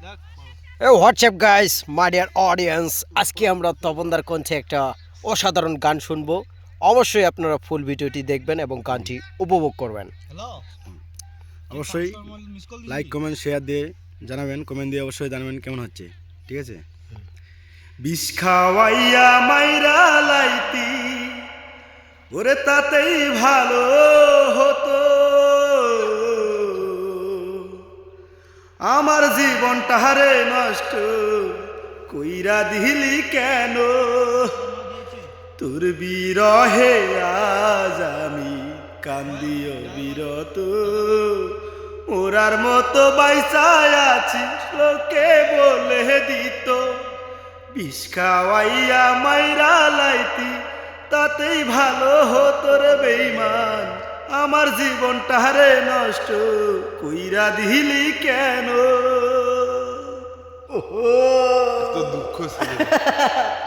A WhatsApp guys my dear audience আজকে আমরা তপনদার কণ্ঠে একটা অসাধারণ গান শুনব। অবশ্যই আপনারা ফুল ভিডিওটি দেখবেন এবং গানটি উপভোগ করবেন। অবশ্যই লাইক কমেন্ট শেয়ার দিয়ে জানাবেন। কমেন্ট দিয়ে অবশ্যই জানাবেন কেমন হচ্ছে। ঠিক আছে? বিষ খাওয়াইয়া মাইরা লাইতি ওরে তাতেই ভালো আমার জীবনটা হারে নষ্ট কইরা দিলি কেন? তোর বিরহে আজ আমি কান্দিও বিরত। ওরার মতো বাইসায় আছি, লোকে বলে দিত, বিষ খাওয়াইয়া মাইরা লাইতি, তাতেই ভালো হতো রে আমার জীবনটা হারে নষ্ট কইরা দিলি কেন? ওহো। তো দুঃখ ছিল।